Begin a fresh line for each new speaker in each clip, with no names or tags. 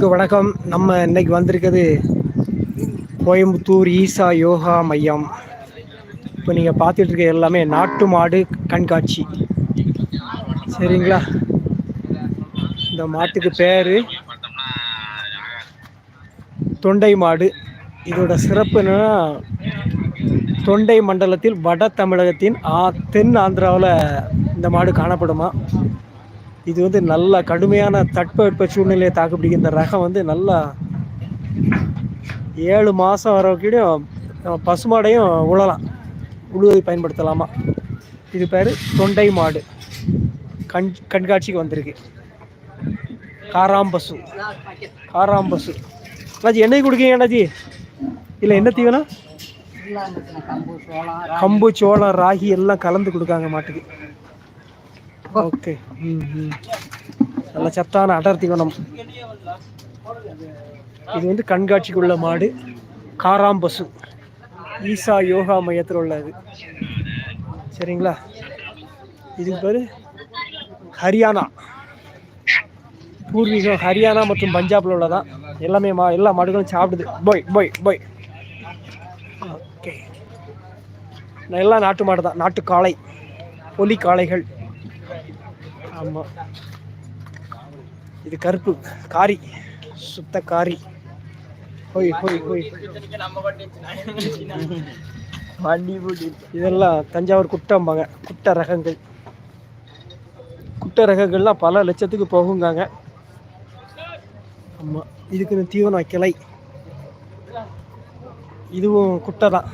வணக்கம். நம்ம இன்னைக்கு வந்திருக்கிறது கோயம்புத்தூர் ஈசா யோகா மையம். இப்போ நீங்கள் பார்த்துட்டு இருக்க எல்லாமே நாட்டு மாடு கண்காட்சி. சரிங்களா? இந்த மாட்டுக்கு பேர் தொண்டை மாடு. இதோட சிறப்பு என்னன்னா தொண்டை மண்டலத்தில் வட தமிழகத்தின் ஆ தென் ஆந்திராவில் இந்த மாடு காணப்படுமா? இது வந்து நல்ல கடுமையான தட்பவெட்ப சூழ்நிலையை தாக்குப்பிடிக்கும் இந்த ரகம் வந்து நல்லா ஏழு மாதம் வரைக்கும் பசுமாடையும் உழலாம். உழுவதை பயன்படுத்தலாமா? இது பேர் தொண்டை மாடு. கண் கண்காட்சிக்கு வந்திருக்கு. காராம்பசு. காராம்பசு. அண்ணாச்சி என்னைக்கு கொடுக்கீங்க அண்ணாச்சி இல்லை என்ன தீவனம்? கம்பு சோளம் ராகி எல்லாம் கலந்து கொடுக்காங்க மாட்டுக்கு. ஓகே. ம் ம் நல்ல சத்தான அடர் தீவனம் இது வந்து கண்காட்சிக்குள்ள மாடு. காராம்பசு. ஈசா யோகா மையத்தில் உள்ளது. சரிங்களா? இதுக்கு பேர் ஹரியானா. பூர்வீகம் ஹரியானா மற்றும் பஞ்சாபில் உள்ளதான் எல்லாமே மா எல்லா மாடுகளும் சாப்பிடுது. போய் போய் போய். ஓகே. எல்லாம் நாட்டு மாடு தான் நாட்டு காளை ஒலி காளைகள் ஆமாம் இது கருப்பு காரி சுத்த காரி. ஹோய் ஹோய் ஹோய். இதெல்லாம் தஞ்சாவூர் குட்டம்பாங்க. குட்ட ரகங்கள். குட்ட ரகங்கள்லாம் பல லட்சத்துக்கு போகுங்காங்க. ஆமாம் இதுக்கு இந்த தீவனம் கிளை. இதுவும் குட்டை தான்.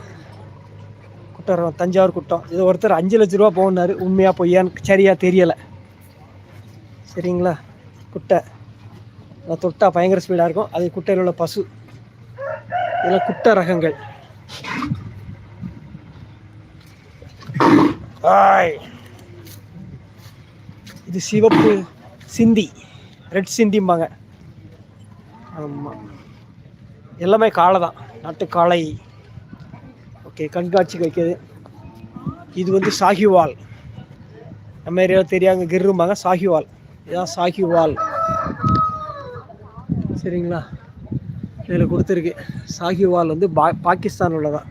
குட்டை ரகம் தஞ்சாவூர் குட்டம். இது ஒருத்தர் அஞ்சு லட்ச ரூபா போனார். உண்மையாக பொய்யான்னு சரியாக தெரியலை. சரிங்களா? குட்டை. அதை தொட்டால் பயங்கர ஸ்பீடாக இருக்கும். அது குட்டையில் உள்ள பசு. இதெல்லாம் குட்டை ரகங்கள். ஆய். இது சிவப்பு சிந்தி. ரெட் சிந்திம்பாங்க. ஆமாம் எல்லாமே காளை தான். நாட்டு காளை. ஓகே கண்காட்சிக்கு வைக்கிறது. இது வந்து சாகிவால். நம்ம ஏரியாவில் தெரியாங்க கிரும்பாங்க சாகிவால். இதுதான் சாகிவால் சரிங்களா? இதில் கொடுத்துருக்கு. சாகிவால் வந்து பா பாகிஸ்தான் உள்ளதான்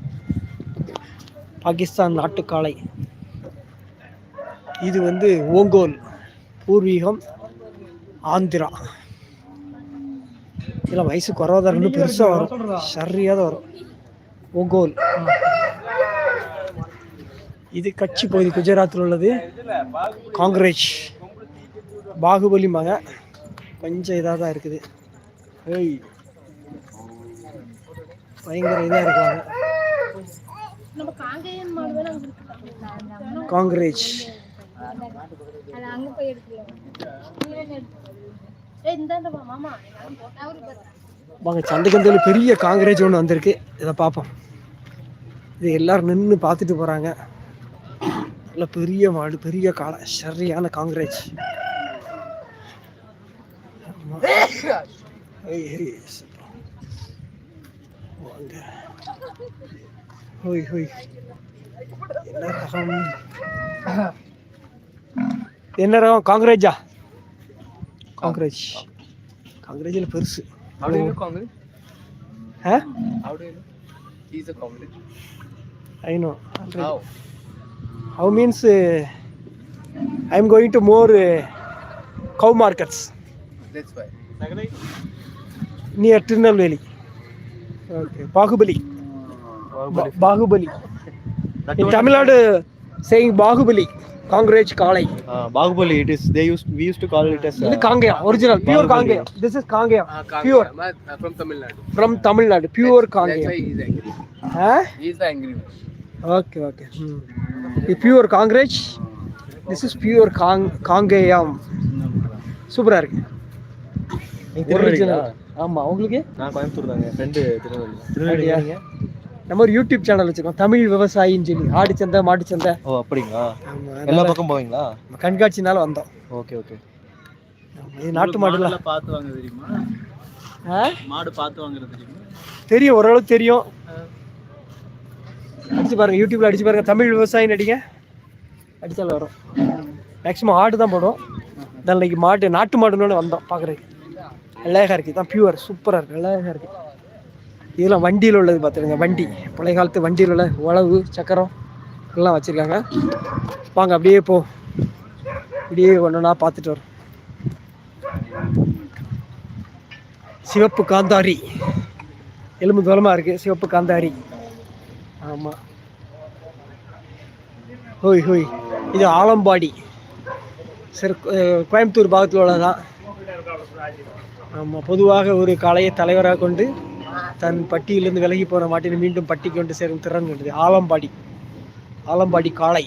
பாகிஸ்தான் நாட்டுக்காளை இது வந்து ஓங்கோல் பூர்வீகம் ஆந்திரா. இதில் வயசு ரெண்டு பெருசாக வரும். சரியாக தான் வரும். ஓங்கோல். இது கட்சி பகுதி குஜராத்தில் உள்ளது. பாகுபலி பாகுபலிம்பாங்க கொஞ்சம் இதாக தான் இருக்குது. ஏய். பயங்கர இதாக இருக்காங்க. காங்கிரேஜ். வாங்க சந்தைக்கந்தையில் பெரிய காங்கிரேஜ் ஒன்று வந்திருக்கு. இதை பார்ப்போம். இது எல்லாரும் நின்று பார்த்துட்டு போகிறாங்க நல்ல பெரிய மாடு பெரிய காளை சரியான Kankrej.
How do you know Congress?
Ah
How do you know? He's a Congress.
I know
How?
How means uh, I'm going to more uh,
Uh, used. We used to call it as.
This
Uh,
is Kangaya, original, pure
Bahubali.
Kangaya. This is Kangaya,
Uh, Kangaya,
pure
but, uh, from Tamil Nadu.
from Tamil Nadu, pure
That's why
Kangaya.
he's angry.
Huh?
He's the angry one.
Okay, okay. Hmm. The pure Congrats. This is pure Kang Kangayam. சூப்பரா இருக்கு
நீங்க திருநெல்வேலிங்களா?
ஆமா உங்களுக்கு?
நான் கோயம்புத்தூர் தாங்க friend Tirunelveli.
அப்படியா?
திருநெல்வேலி
நம்ம ஒரு யூடியூப் சேனல் வச்சிருக்கோம் தமிழ் விவசாயின்னு சொல்லி ஆடு சந்தை மாட்டு சந்தை.
ஓ அப்படிங்களா? எல்லா பக்கம் போவீங்களா?
கண்காட்சினால வந்தோம்.
Okay
okay. இது நாட்டு மாடுல
பார்த்து வாங்க தெரியுமா?
ஆ?
மாடு பார்த்து வாங்குறது தெரியுமா?
தெரியும் ஓரளவுக்கு தெரியும். அடிச்சு பாருங்க யூடியூப்ல அடிச்சு பாருங்க தமிழ் விவசாயின்னு அடிங்க அடிச்சாலும் வரும். மேக்ஸிமம் ஆடு தான் போடும். இன்னைக்கு மாட்டு நாட்டு மாடுன்னு வந்தோம் பார்க்குறதுக்கு அழகாக இருக்குது தான் பியூர் சூப்பராக இருக்குது அழகாக இருக்குது இதெல்லாம் வண்டியில் உள்ளது பார்த்துருங்க வண்டி. பழைய காலத்து வண்டியில் உள்ள உழவு சக்கரம் எல்லாம் வச்சுருக்காங்க. வாங்க அப்படியே போ. அப்படியே ஒன்றுனா பார்த்துட்டு வரோம். சிவப்பு காந்தாரி. எலும்பு தூரமாக இருக்குது சிவப்பு காந்தாரி. ஆமாம் ஹோய் ஹோய். இது ஆலம்பாடி. சரி கோயம்புத்தூர் பாகத்தில் உள்ளதான் ஆமாம் பொதுவாக ஒரு கலையை தலைவராக கொண்டு தன் பட்டியிலிருந்து விலகி போன மாட்டினை மீண்டும் பட்டிக்கு கொண்டு சேரும் திறன் கொண்டது. ஆலம்பாடி. ஆலம்பாடி காளை.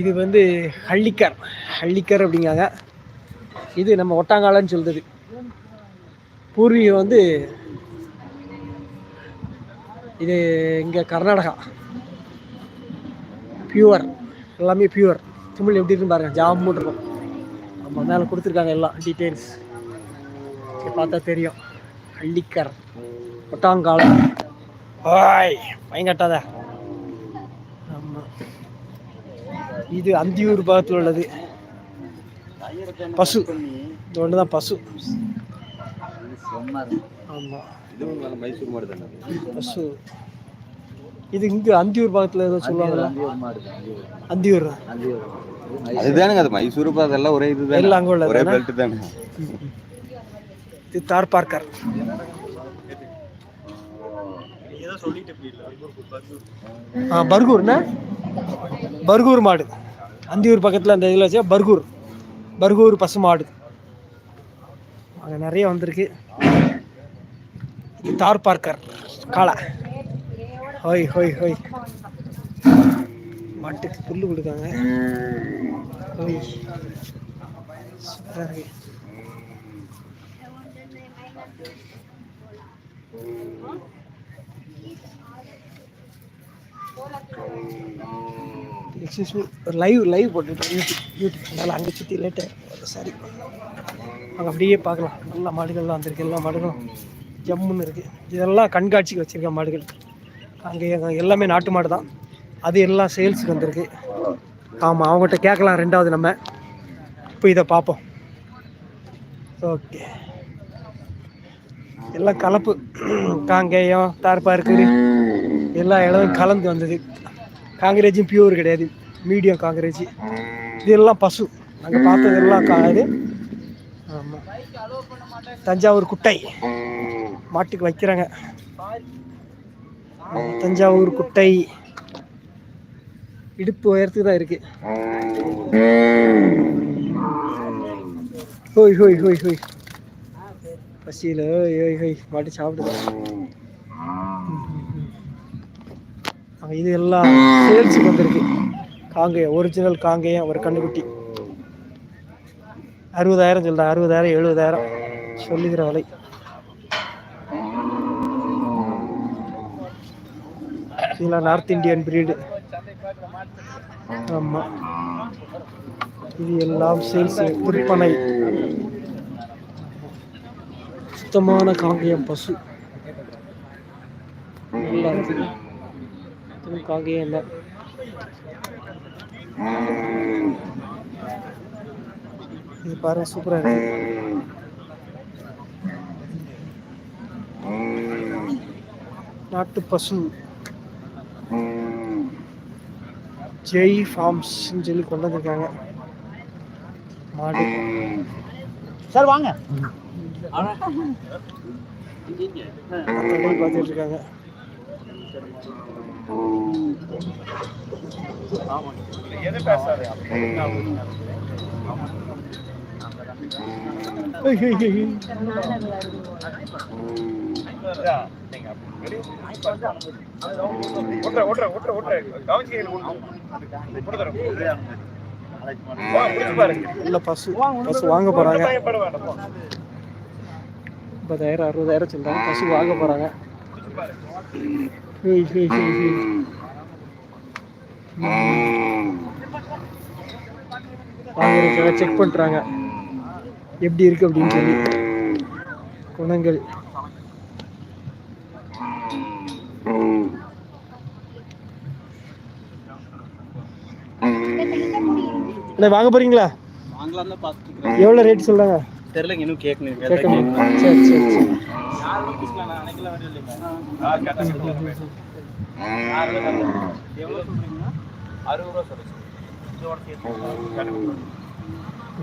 இது வந்து ஹள்ளிக்கர். ஹள்ளிக்கர் அப்படிங்காங்க. இது நம்ம ஒட்டாங்காலன்னு சொல்றது. பூர்வீகம் வந்து இது இங்கே கர்நாடகா. பியூர் எல்லாமே பியூர் தமிழ் எப்படி இருக்குன்னு பாருங்க. ஜாமுன்னு இருக்கும். ஆமாம் மேலே கொடுத்துருக்காங்க எல்லாம் டீட்டெயில்ஸ் பார்த்தா தெரியும். ஹள்ளிக்கர் ஒட்டாங்காலம் ஓய் பயங்கட்டாத ஆமாம் இது அந்தியூர் பாகத்தில் உள்ளது. பசு. இது ஒன்று தான் பசு. ஆமாம்
மைசூர் மாடு தானே
பசு. இது இங்கே அந்தியூர் பாகத்தில் ஏதோ சொல்லுவாங்கல்ல அந்தியூர்?
அதுதானுங்க அது மைசூர் அதெல்லாம் ஒரே இதுதான்?
எல்லாம் அங்கே உள்ளது
ஒரே? பெல்ட் தானே?
இது தார் பார்க்கர். ஆ பர்கூர்ண்ணே பர்கூர் மாடு. அந்தியூர் பக்கத்தில் அந்த இதில் வச்சா பர்கூர். பர்கூர் பசு மாடு. அங்கே நிறைய வந்திருக்கு. இது தார் பார்க்கர். காளை. ஹோய் ஹோய் ஹோய். மாட்டுக்கு புல்லு கொடுக்காங்க. ஹோய் சூப்பராக இருக்கு. லைவ் லைவ் போட்டுட்டு யூடியூப் யூடியூப் அதனால் அங்கே சுற்றி லேட்டு சரி அங்கே அப்படியே பார்க்கலாம். நல்லா மாடுகள்லாம் வந்திருக்கு. எல்லா மாடுகளும் ஜம்முன்னு இருக்குது இதெல்லாம் கண்காட்சிக்கு வச்சுருக்க மாடுகள். அங்கே எல்லாமே நாட்டு மாடு தான். அது எல்லாம் சேல்ஸுக்கு வந்திருக்கு. ஆமாம் அவங்ககிட்ட கேட்கலாம் ரெண்டாவது நம்ம. இப்போ இதை பார்ப்போம். ஓகே. எல்லாம் கலப்பு. காங்கேயம் தார்பார்க்கு எல்லா இடமும் கலந்து வந்தது. காங்கிரேஜும் பியூர் கிடையாது. மீடியம் காங்கிரேஜ் இது எல்லாம் பசு. நாங்கள் பார்த்தது எல்லாம் கா ஆமாம் தஞ்சாவூர் குட்டை. மாட்டுக்கு வைக்கிறாங்க. தஞ்சாவூர் குட்டை. இடுப்பு உயரத்துக்கு தான் இருக்கு. ஹோய் ஹோய் ஹோய் ஹோய். பசியில் ஹோய் ஹோய் பாட்டு சாப்பிடுது. இது எல்லாம் சேல்ஸுக்கு வந்திருக்கு. காங்கேயம் ஒரிஜினல் காங்கேயம் ஒரு கண்ணுக்குட்டி. அறுபதாயிரம் சொல்கிறேன் அறுபதாயிரம் எழுபதாயிரம். சொல்லுகிற விலை. இதெல்லாம் நார்த் இந்தியன் பிரீடு ஆமாம் இது எல்லாம் சேல்ஸ் விற்பனை. சுத்தமான காங்கேயம் பசு. நல்லா இருக்குது காங்கேயம் இல்லை. இது பாருங்க சூப்பரா இருக்கு. நாட்டு பசு. ஜெய் ஃபார்ம்ஸ்ன்னு சொல்லி கொண்டு வந்திருக்காங்க மாடு.
சார் வாங்க.
பார்த்துட்டு இருக்காங்க ஏய். உள்ள பசு பசு வாங்க போறாங்க. ஐம்பதாயிரம் அறுபதாயிரம் சொல்றாங்க. பசு வாங்க போறாங்க. வாங்குறதுக்காக செக் பண்றாங்க. எப்படி இருக்கு அப்படின்னு சொல்லி. குணங்கள். அண்ணே வாங்க போறீங்களா?
வாங்கலாம் தான் பார்த்துட்டு
எவ்வளோ ரேட் சொல்கிறாங்க
தெரியலங்க இன்னும் கேட்கணும்
கேட்கணும். சரி சரி சரி.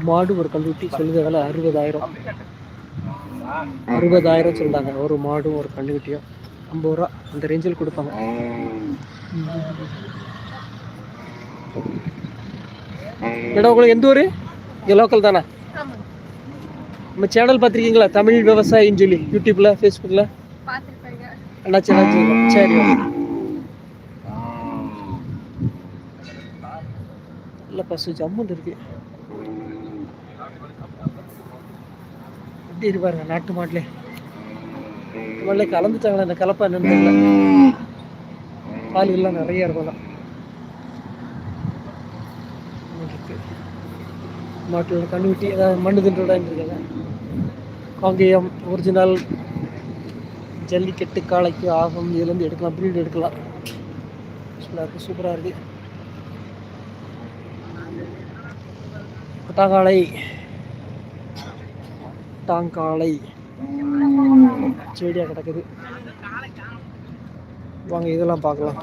மாடு ஒரு கண்டுக்குட்டி சொல்லுத விலை அறுபதாயிரம். அறுபதாயிரம் சொல்றாங்க. ஒரு மாடும் ஒரு கண்டுக்குட்டியும் ஐம்பது ரூபா. அந்த ரேஞ்சில் கொடுப்பாங்க. மேடம் உங்களுக்கு எந்த ஊர்? இங்கே லோக்கல் தானா? நம்ம சேனல் பார்த்துருக்கீங்களா? தமிழ் விவசாயின்னு சொல்லி யூடியூப்பில் ஃபேஸ்புக்கில்
பார்த்துருப்பேங்க
அண்ணாச்சி அண்ணாச்சி சரி இல்லை பசு ஜம்முன் இருக்கு எப்படி இருப்பாருங்க நாட்டு மாட்டிலே மாட்டிலே கலந்துட்டாங்களா இந்த கலப்பா நின்று பால் எல்லாம் நிறைய இருக்கும் இருக்கு மாட்டோட கண்ணுக்குட்டி ஏதாவது மண்ணு தின்றோடான்னு இருக்காங்க. காங்கேயம் ஒரிஜினல் ஜல்லிக்கட்டு காளைக்கு ஆகும் இதுலேருந்து எடுக்கலாம் ப்ரீட் எடுக்கலாம். இருக்குது சூப்பராக இருக்குது கொட்டாங்காளை கொட்டாங்காளை செடியாக கிடக்குது. வாங்க இதெல்லாம் பார்க்கலாம்.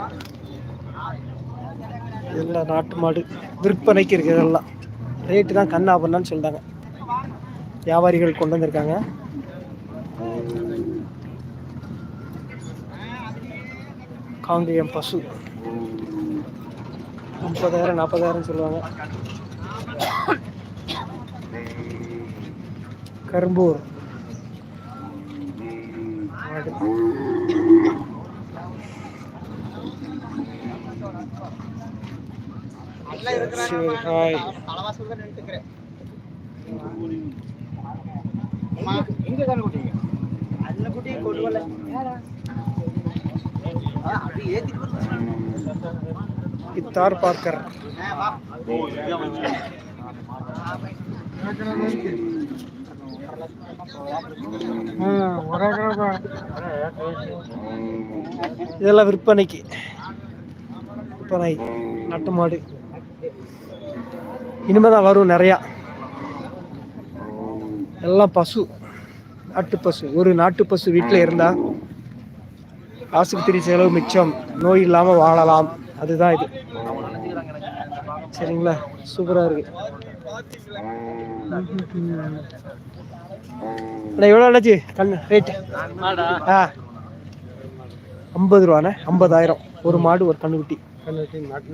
இதெல்லாம் நாட்டு மாடு. விற்பனைக்கு இருக்கிறதெல்லாம். ரேட்டு தான் கண்ணா பண்ணான்னு சொல்லிட்டாங்க வியாபாரிகள் கொண்டு வந்திருக்காங்க. காங்கேயம் பசு. முப்பதாயிரம் நாற்பதாயிரம் சொல்லுவாங்க. கரும்பூர் மாடு. சரி, ஹாய்.
எங்க கண்ணு குட்டிங்க அந்த குட்டி கொண்டு வரல ஏத்திட்டு
இத்தார் பார்க்கர். இதெல்லாம் விற்பனைக்கு. விற்பனை நாட்டு மாடு. இனிமேதான் வரும் நிறையா. எல்லாம் பசு நாட்டு பசு. ஒரு நாட்டு பசு வீட்டில் இருந்தால் ஆஸ்பத்திரி செலவு மிச்சம். நோய் இல்லாமல் வாழலாம். அதுதான் இது. சரிங்களா? சூப்பராக இருக்கு. அண்ணா எவ்வளோ அண்ணாச்சி? கண் ரேட்டு ஆ. ஐம்பது ரூபாண்ணே? ஐம்பதாயிரம். ஒரு மாடு ஒரு கண்ணுக்குட்டி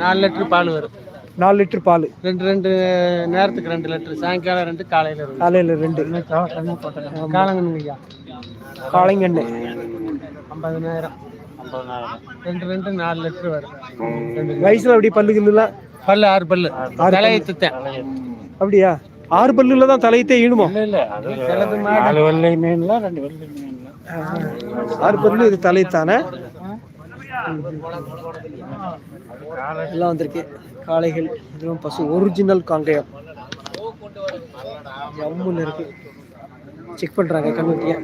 நாலு லிட்டர் பால் வரும்.
நாலு லிட்டர் பால்.
ரெண்டு ரெண்டு நேரத்துக்கு ரெண்டு லிட்டர் சாயங்காலம் ரெண்டு காலையில ரெண்டு.
காலையில் ரெண்டு.
காலங்கண்ணுங்கய்யா
காளைங்கண்ணு.
ஐம்பதனாயிரம். ரெண்டு ரெண்டு நாலு லிட்டர் வரும் ரெண்டு
வயசுல அப்படி பல்லு கில்லுலாம்
பல்லு ஆறு பல்லு.
ஆறு
தலையை துத்தேன்
அப்படியா? ஆறு பல்லுல தான் தலையத்தே
சிலது நாலு வெள்ளை மீன்ல ரெண்டு வெள்ளை மீன்ல.
ஆறு பல்லு இது தலைத்தானே எல்லாம் வந்திருக்கு. காளைகள் இதுவும் பசு ஒரிஜினல் காங்கேயம். ஜம்முன்னு இருக்கு. செக் பண்றாங்க கண்ணுட்டிய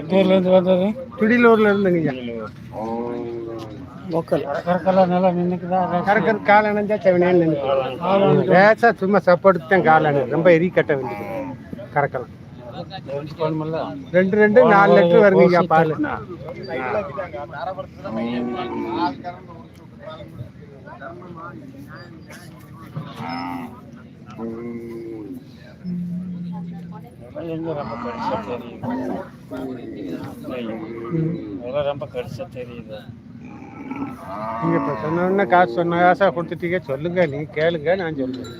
எந்த ஊர்ல இருந்து வந்தது? பிடிலூர்ல இருந்துங்கய்யா
லோக்கல்
கரக்கெல்லாம் நல்லா நின்னுக்குதா? கரக்கர் கால் அணைஞ்சா செவனேன்னு நின்று சும்மா சப்போர்ட்டு தான் கால் அணை ரொம்ப எரி கட்ட வேண்டியது. கரக்கலாம் ரெண்டு ரெண்டு நாலு லிட்டர் வருங்கய்யா பால். ரொம்ப கடிச்சா தெரியுது நீங்க இப்ப சொன்ன காசு சொன்ன காசா கொடுத்துட்டீங்க சொல்லுங்க நீங்க கேளுங்க நான் சொல்லுவேன்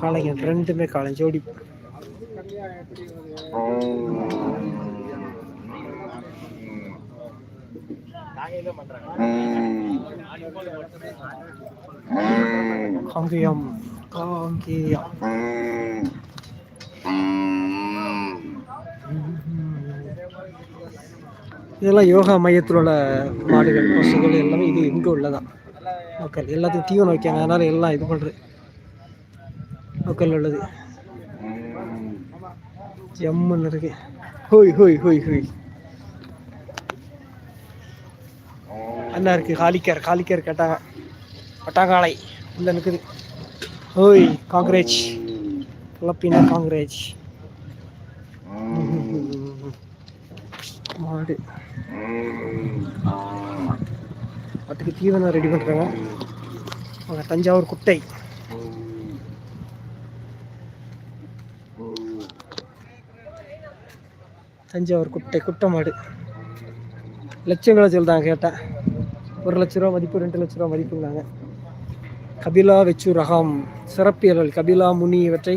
காளைங்க ரெண்டுமே காலை ஜோடி. காங்கேயம். காங்கேயம். இதெல்லாம் யோகா மையத்தில் உள்ள மாடுகள் பசுகள் எல்லாமே இது இங்கே உள்ளதான். மக்கள் எல்லாத்துக்கும் தீவனம் வைக்காங்க அதனால எல்லாம் இது பண்ணுறது மக்கள் உள்ளது. ஜம்முன்னு இருக்கு. ஹோய் ஹோய் ஹோய் ஹோய். அண்ணா இருக்கு காலிக்கர் காலிக்கர் கேட்டாங்க. பட்டாங்காலை உள்ள நிற்குது ஹோய் காங்கிரேஜ். கலப்பின காங்கிரேஜ். மாடு. அதுக்கு தீவனம் ரெடி பண்ணுறாங்க அவங்க தஞ்சாவூர் குட்டை. தஞ்சாவூர் குட்டை குட்டை மாடு. லட்சங்களை சொல்லிட்டாங்க கேட்டேன் ஒரு லட்ச ரூபா மதிப்பு ரெண்டு லட்ச ரூபா மதிப்புங்கிறாங்க. கபிலா வெச்சு ரகம். சிறப்பியல்கள். கபிலா முனி இவற்றை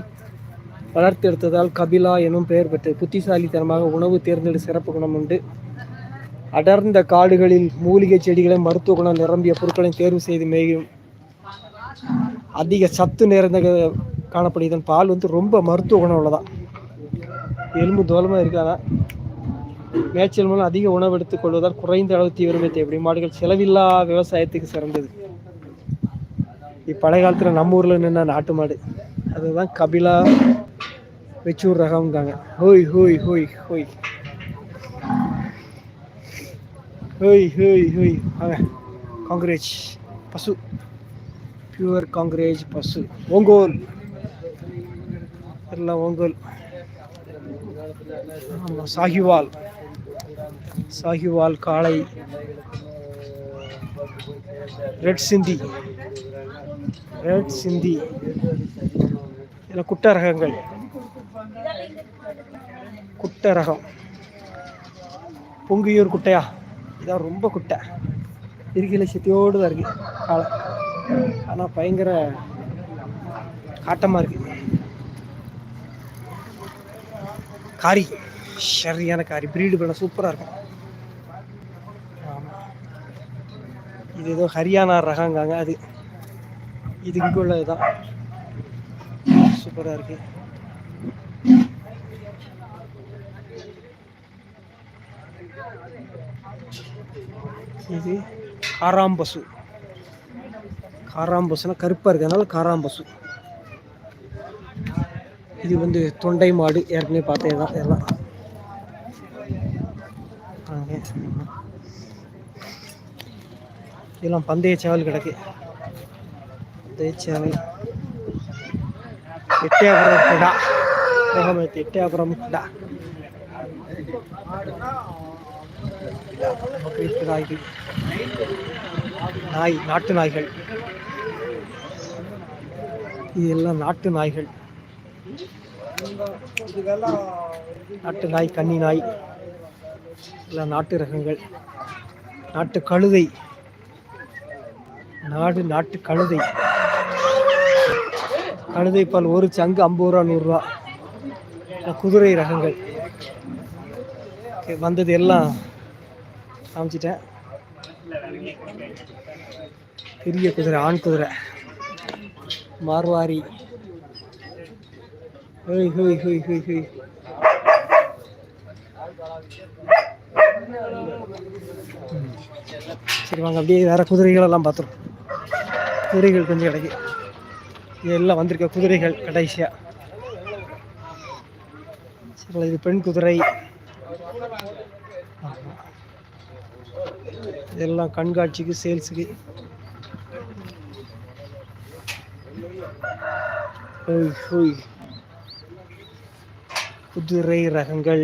வளர்த்தெடுத்ததால் கபிலா எனும் பெயர் பெற்றது புத்திசாலித்தனமாக உணவு தேர்ந்தெடு சிறப்பு குணம் உண்டு. அடர்ந்த காடுகளில் மூலிகை செடிகளை மருத்துவ குணம் நிரம்பிய பொருட்களை தேர்வு செய்து மேயும். அதிக சத்து நிறைந்த காணப்படுகிறது பால் வந்து ரொம்ப மருத்துவ குணம் உள்ளதான் எலும்பு தோலமாக இருக்காதா? மேய்ச்சல் மூலம் அதிக உணவு எடுத்துக் கொள்வதால் குறைந்த அளவு தீவிரமே தேவைப்படும் மாடுகள் செலவில்லா விவசாயத்துக்கு சிறந்தது. இப்பழைய காலத்தில் நம்ம ஊரில் நின்ன நாட்டு மாடு. அதுதான் கபிலா வெச்சூர் ரகம்ங்காங்க. ஹோய் ஹோய் ஹோய் ஹோய். ஹேய் ஹேய் ஹேய் வாங்க காங்கிரேஜ் பசு பியூர் காங்கிரேஜ் பசு ஓங்கோல் எல்லாம் ஓங்கோல் ஆமாம் சாகிவால் சாகிவால் காளை ரெட் சிந்தி ரெட் சிந்தி இதில் குட்ட ரகங்கள் குட்ட ரகம் பொங்கியூர் குட்டையா இதான் ரொம்ப குட்டை. இருக்கையில் சித்தியோடு தான் இருக்கு காலை. ஆனால் பயங்கர காட்டமாக இருக்கு. காரி சரியான காரி. பிரீடு பண்ண சூப்பராக இருக்கும். இது ஏதோ ஹரியானா ரகங்காங்க அது. இது இங்கே உள்ளதுதான் சூப்பராக இருக்கு. இது காராம் காராம்பசுனா காராம் கருப்பாக இருக்கிறதுனால காராம்பசு. இது வந்து தொண்டை மாடு ஏற்கனவே பார்த்தே தான் எல்லாம் இதெல்லாம் பந்தய சேவல் கிடக்கு. பந்தய சேவல். எட்டயபுரம் கிடா. முகமது எட்டயபுரம் கிடா. பக்ரீத் நாய்கள் நாய் நாட்டு நாய்கள். இது எல்லாம் நாட்டு நாய்கள். நாட்டு நாய் கன்னி நாய். எல்லாம் நாட்டு ரகங்கள். நாட்டு கழுதை. நாடு நாட்டு கழுதை. கழுதை பால் ஒரு சங்கு ஐம்பது ரூபா நூறுரூவா குதிரை ரகங்கள். வந்தது எல்லாம் காமிச்சிட்டேன். பெரிய குதிரை ஆண் குதிரை. மார்வாரி. ஹோய் ஹோய் ஹோய் ஹோய் ஹோய். ம். சரி வாங்க அப்படியே வேற குதிரைகள் எல்லாம் பார்த்துரும் குதிரைகள் கொஞ்சம் கிடைக்கு இதெல்லாம் வந்திருக்க குதிரைகள் கடைசியா. சரி இது பெண் குதிரை. இதெல்லாம் கண்காட்சிக்கு சேல்ஸுக்கு. ஹோய் குதிரை ரகங்கள்.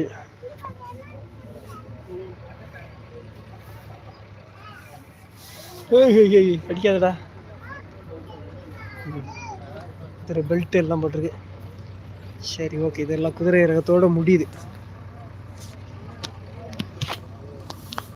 ஹோய் ஹோய் அடிக்காதடா. குதிரை பெல்ட் எல்லாம் போட்டிருக்கு. சரி ஓகே இதெல்லாம் குதிரை ரகத்தோட முடியுது.